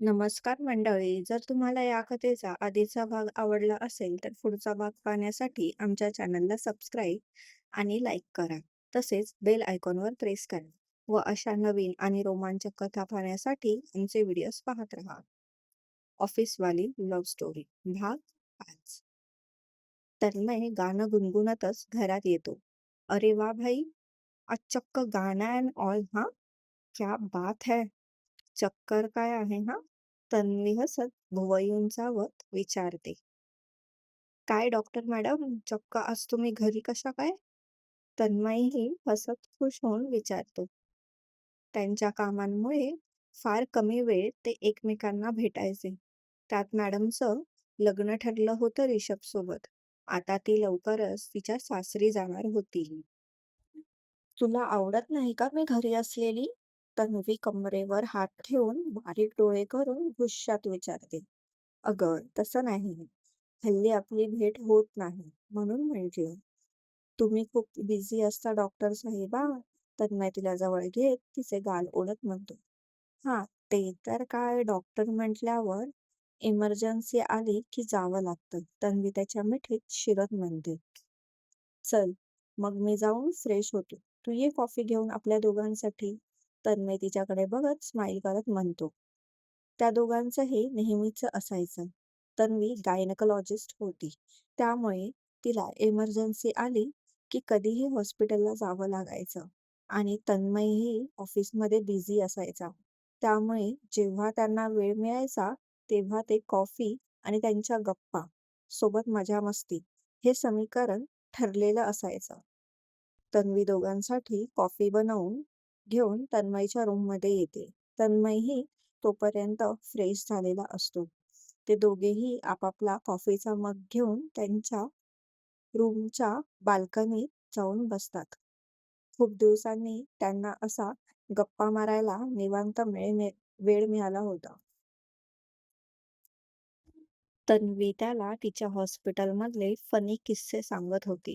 नमस्कार मंडळी. जर तुम्हाला या कथेचा आधीचा भाग आवडला असेल, तर पुढचा भाग पाहण्यासाठी आमच्या चॅनलला सबस्क्राईब आणि लाईक करा. तसेच बेल आयकॉनवर प्रेस करा व अशा नवीन आणि रोमांचक कथा पाहण्यासाठी आमचे व्हिडिओज पाहत राहा. ऑफिसवाली लव्ह स्टोरी भाग पाच तन्मय गाणं गुणगुणतच घरात येतो. अरे वा भाई, आज चक्क गाणं अँड ऑल हा? क्या बात है! चक्कर काय आहे हा? तन्वी हसत भुवई उंचावत विचारते. काय डॉक्टर मॅडम, चक्क आज तुम्ही घरी कशा काय? तन्मयही हसत खुश होऊन विचारतो. त्यांच्या कामांमुळे फार कमी वेळ ते एकमेकांना भेटायचे. त्यात मॅडमचं लग्न ठरलं होतं रिषभ सोबत. आता ती लवकरच तिच्या सासरी जाणार होती. तुला आवडत नाही का मी घरी असलेली? तन्वी कमरेवर हात ठेवून बारीक डोळे करून गुस्सात विचारते. अगं तसं नाही. हल्ली आपली भेट होत नाही म्हणून म्हटलं. तुम्ही खूप बिझी असता डॉक्टर साहेबा. तन्मय तिला जवळ घेत तिचे गाल ओढत म्हणतो. हा ते तर काय डॉक्टर म्हटल्यावर इमर्जन्सी आली की जावं लागतं. तन्वी त्याच्या मिठीत शिरत म्हणते. चल मग मी जाऊन फ्रेश होतो. तू ये कॉफी घेऊन आपल्या दोघांसाठी. तन्मय तिच्याकडे बघत स्माईल करत म्हणतो. त्या दोघांचं हे नेहमीच असायचं. तन्वी गायनकोलॉजिस्ट होती. त्यामुळे तिला इमर्जन्सी आली की कधीही हॉस्पिटलला जावं लागायचं आणि तन्मयही ऑफिसमध्ये बिझी असायचा. त्यामुळे जेव्हा त्यांना वेळ मिळायचा तेव्हा ते कॉफी आणि त्यांच्या गप्पा सोबत मजा मस्ती हे समीकरण ठरलेलं असायचं. तन्वी दोघांसाठी कॉफी बनवून घेऊन तन्मयच्या रूममध्ये येते. तन्मयही तोपर्यंत फ्रेश झालेला असतो. ते दोघेही आपापला कॉफीचा मग घेऊन त्यांच्या रूमच्या बाल्कनीत जाऊन बसतात. खूप दिवसांनी त्यांना असा गप्पा मारायला निवांत वेळ मिळाला होता. तन्वी त्याला तिच्या हॉस्पिटलमधले फनी किस्से सांगत होती.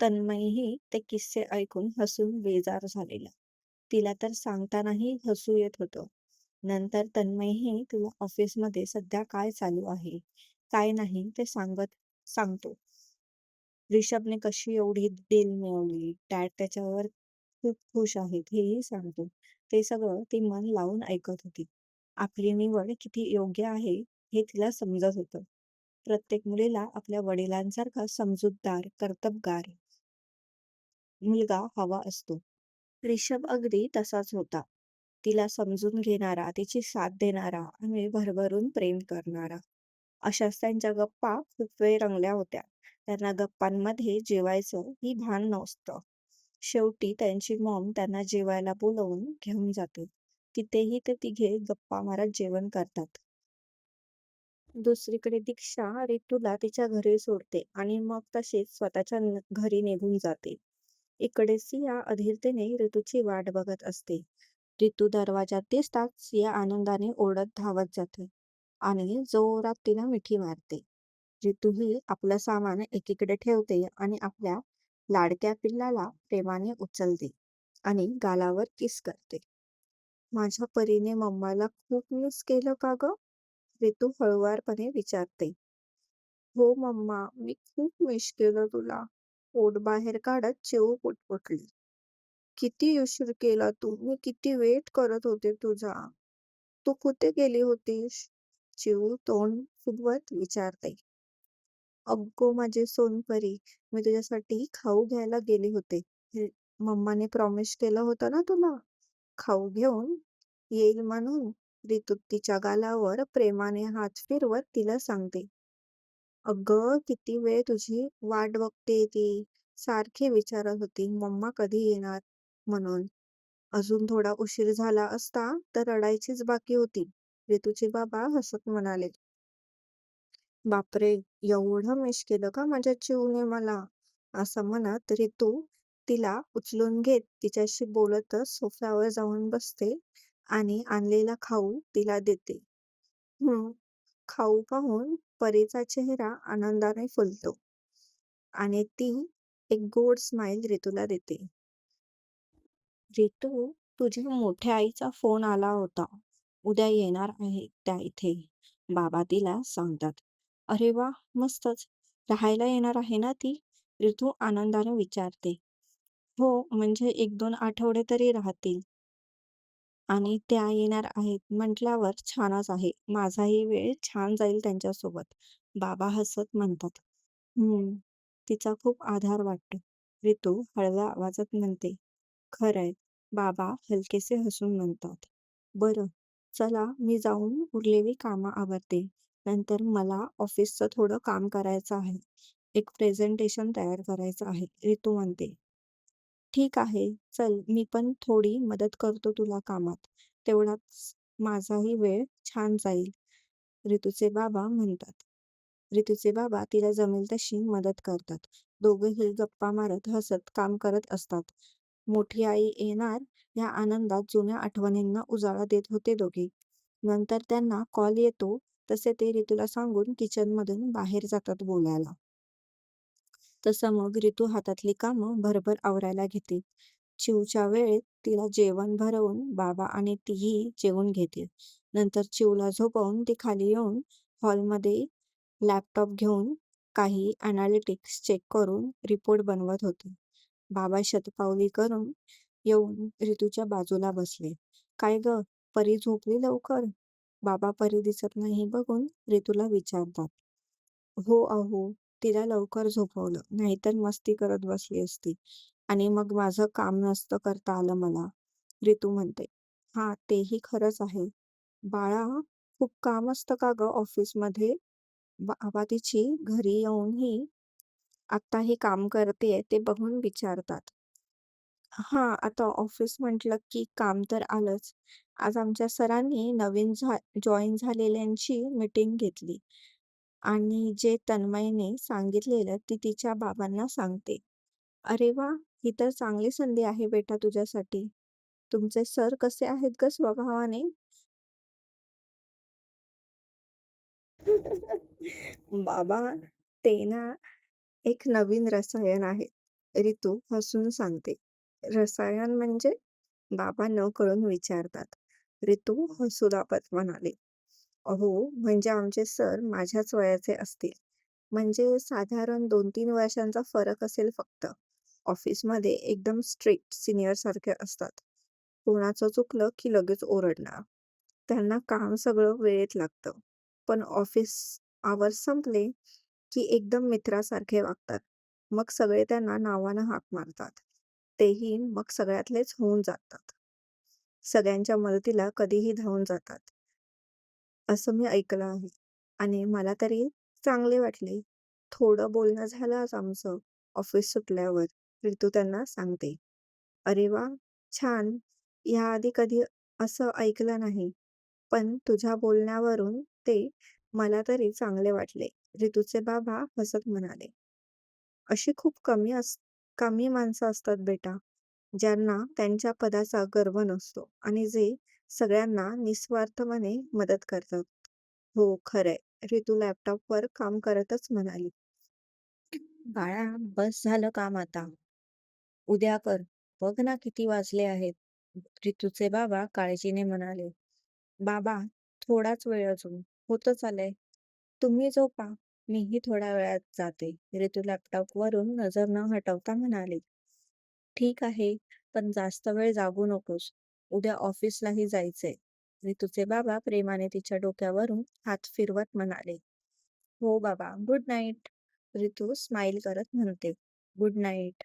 तन्मयही ते किस्से ऐकून हसून बेजार झालेला. तिला तर सांगतानाही हसू येत होतं. नंतर तन्मयही तिला ऑफिसमध्ये सध्या काय चालू आहे, काय नाही ते सांगत सांगतो. रिषभने कशी एवढी डील मिळवली, डॅड त्याच्यावर खूप खुश आहेत हेही सांगतो. ते सगळं ती मन लावून ऐकत होती. आपली निवड किती योग्य आहे हे तिला समजत होतं. प्रत्येक मुलीला आपल्या वडिलांसारखा समजूतदार, कर्तबगार मुलगा हवा असतो. रिषभ अगदी तसाच होता. तिला समजून घेणारा, तिची साथ देणारा आणि भरभरून प्रेम करणारा. अशाच त्यांच्या गप्पा खूप वेळ रंगल्या होत्या. त्यांना गप्पांमध्ये जेवायचं ही भान नसतं. शेवटी त्यांची मॉम त्यांना जेवायला बोलवून घेऊन जाते. तिथेही ते तिघे गप्पा मारत जेवण करतात. दुसरीकडे दीक्षा रितूला तिच्या घरी सोडते आणि मग तशीच स्वतःच्या घरी निघून जाते. इकडे सिया अधीरतेने ऋतूची वाट बघत असते. रितू दरवाजात दिसताच सिया आनंदाने ओढत धावत जाते आणि जोरात तिला मिठी मारते. रितूही आपलं सामान एकीकडे ठेवते आणि आपल्या लाडक्या पिल्लाला प्रेमाने उचलते आणि गालावर किस करते. माझ्या परीने मम्माला खूप मिस केलं का ग? रितू हळुवारपणे विचारते. हो मम्मा, मी खूप मिस केलं तुला. पोट बाहेर काढत चिऊ पुटपुटली. किती उशीर केला तू. मी किती वेट करत होते तुझा. तू कुठे गेली होतीस? चिऊ तोंड फुगवत विचारते. अगो माझे सोनपरी, मी तुझ्यासाठी खाऊ घ्यायला गेले होते. मम्माने प्रॉमिस केलं होतं ना तुला, खाऊ घेऊन येईल म्हणून. ऋतू तिच्या गालावर प्रेमाने हात फिरवत तिला सांगते. अगं किती वेळ तुझी वाट बघते ती. सारखी विचारत होती मम्मा कधी येणार म्हणून. अजून थोडा उशीर झाला असता तर रडायचीच बाकी होती. रितूचे बाबा हसत म्हणाले. बापरे, एवढं मिस केलं का माझ्या चिऊने मला? असं म्हणत रितू तिला उचलून घेत तिच्याशी बोलतच सोफ्यावर जाऊन बसते आणि आणलेला खाऊ तिला देते. हम्म खाऊ पाहून परीचा चेहरा आनंदाने फुलतो आणि ती एक गोड स्माइल रितूला देते. रितू, तुझ्या मोठ्या आईचा फोन आला होता. उद्या येणार आहे त्या इथे. बाबा तिला सांगतात. अरे वा मस्तच. राहायला येणार आहे ना ती? ऋतू आनंदाने विचारते. हो म्हणजे एक दोन आठवडे तरी राहतील. आणि त्या येणार आहेत म्हटल्यावर छानच आहे. माझाही वेळ छान जाईल त्यांच्यासोबत. बाबा हसत म्हणतात. हम्म तिचा खूप आधार वाटतो. ऋतू हळव्या आवाजात म्हणते. खरंय बाबा हलकेसे हसून म्हणतात. बरं चला मी जाऊन उरलेली कामं आवरते. नंतर मला ऑफिसचं थोडं काम करायचं आहे. एक प्रेझेंटेशन तयार करायचं आहे. ऋतू म्हणते. ठीक आहे चल मी पण थोडी मदत करतो तुला कामात. तेवढाच माझाही वेळ छान जाईल. ऋतूचे बाबा म्हणतात. ऋतूचे बाबा तिला जमेल तशी मदत करतात. दोघेही गप्पा मारत हसत काम करत असतात. मोठी आई येणार या आनंदात जुन्या आठवणींना उजाळा देत होते दोघे. नंतर त्यांना कॉल येतो तसे ते ऋतूला सांगून किचन मधून बाहेर जातात बोलायला. तसं मग रितू हातातली कामं भरभर आवरायला घेते. चिवच्या वेळेत तिला जेवण भरवून बाबा आणि तीही जेवून घेते नंतर चिवला झोपवून ती खाली येऊन हॉलमध्ये लॅपटॉप घेऊन काही अनालिटिक्स चेक करून रिपोर्ट बनवत होते. बाबा शतपावली करून येऊन ऋतूच्या बाजूला बसले. काय ग? परी झोपली लवकर? बाबा परी दिसत नाही बघून ऋतूला विचारतात. हो अहो. तिला लवकर झोपवलं. नाहीतर मस्ती करत बसली असती. आणि मग माझं काम नसतं करता आलं मला. रितू म्हणते हा तेही खरंच आहे. बाळा खूप काम असतं का ग ऑफिसमध्ये? बाबा तिची घरी येऊनही आता हे काम करतेय ते बघून विचारतात. हा आता ऑफिस म्हटलं की काम तर आलंच. आज आमच्या सरांनी नवीन झा जॉईन झालेल्यांची मीटिंग घेतली. आणि जे तन्मयने सांगितलेलं ती तिच्या बाबांना सांगते. अरे वा! ही तर चांगली संधी आहे बेटा तुझ्यासाठी. तुमचे सर कसे आहेत ग स्वभावाने? बाबा ते ना एक नवीन रसायन आहे ऋतू हसून सांगते. रसायन म्हणजे? बाबा न कळून विचारतात. ऋतू हसू पत म्हणाले. अहो म्हणजे आमचे सर माझ्याच वयाचे असतील. म्हणजे साधारण दोन तीन वर्षांचा फरक असेल फक्त. ऑफिसमध्ये एकदम स्ट्रिक्ट सिनियर सारखे असतात. कोणाचं चुकलं की लगेच ओरडणार. त्यांना काम सगळं वेळेत लागतं. पण ऑफिस आवर्स संपले की एकदम मित्रासारखे वागतात. मग सगळे त्यांना नावानं हाक मारतात. तेही मग सगळ्यातलेच होऊन जातात. सगळ्यांच्या मदतीला कधीही धावून जातात. असं मी ऐकलं आहे. आणि मला तरी चांगले वाटले. थोडं बोलणं झालं आज आमचं ऑफिस सुटल्यावर ऋतू त्यांना सांगते. अरे वा छान. याआधी कधी असं ऐकलं नाही. पण तुझ्या बोलण्यावरून ते मला तरी चांगले वाटले. ऋतूचे बाबा हसत म्हणाले अशी खूप कमी अस कमी माणसं असतात बेटा ज्यांना त्यांच्या पदाचा गर्व नसतो. आणि जे सगळ्यांना निस्वार्थपणे मदत करतात. हो खरंय ऋतू लॅपटॉपवर काम करतच म्हणाली. बाळा बस झालं काम आता. उद्या कर. बघ ना किती वाजले आहेत. रितूचे बाबा काळजीने म्हणाले बाबा थोडाच वेळ अजून. होतच आलंय तुम्ही झोपा. मीही थोड्या वेळात जाते. रितू लॅपटॉप वरून नजर न हटवता म्हणाली ठीक आहे पण जास्त वेळ जागू नकोस. उद्या ऑफिसलाही जायचंय. ऋतूचे बाबा प्रेमाने तिच्या डोक्यावरून हात फिरवत म्हणाले हो बाबा गुड नाईट. रितू स्माइल करत म्हणते गुड नाईट.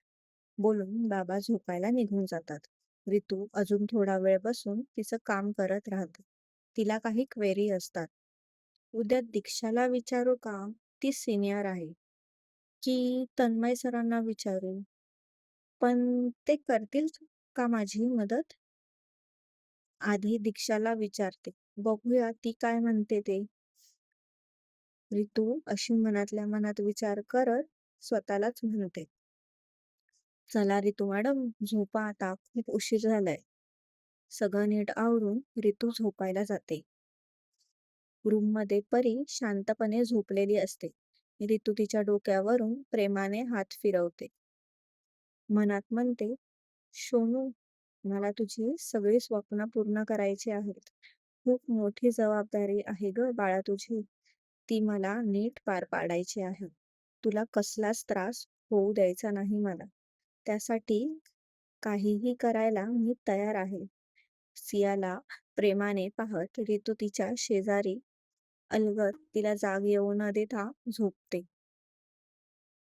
बोलून बाबा झोपायला निघून जातात. रितू अजून थोडा वेळ बसून तिचं काम करत राहते. तिला काही क्वेरी असतात. उद्या दीक्षाला विचारू का? ती सिनियर आहे. की तन्मय सरांना विचारू. पण ते करतील का माझी मदत? आधी दीक्षाला विचारते. बघूया ती काय म्हणते ते. ऋतू अशी मनातल्या मनात विचार करत स्वतःलाच म्हणते. चला ऋतू मॅडम झोपा आता. खूप उशीर झालाय. सगळं नीट आवरून ऋतू झोपायला जाते. रूममध्ये परी शांतपणे झोपलेली असते. ऋतू तिच्या डोक्यावरून प्रेमाने हात फिरवते. मनात म्हणते सोनू मला तुझी सगळी स्वप्न पूर्ण करायची आहेत खूप मोठी जबाबदारी आहे गं बाळा तुझी. ती मला नीट पार पाडायची आहे. तुला कसलाच त्रास होऊ द्यायचा नाही मला. त्यासाठी काहीही करायला मी तयार आहे. सियाला प्रेमाने पाहत रितू तिच्या शेजारी अलगद तिला जाग येऊ न देता झोपते.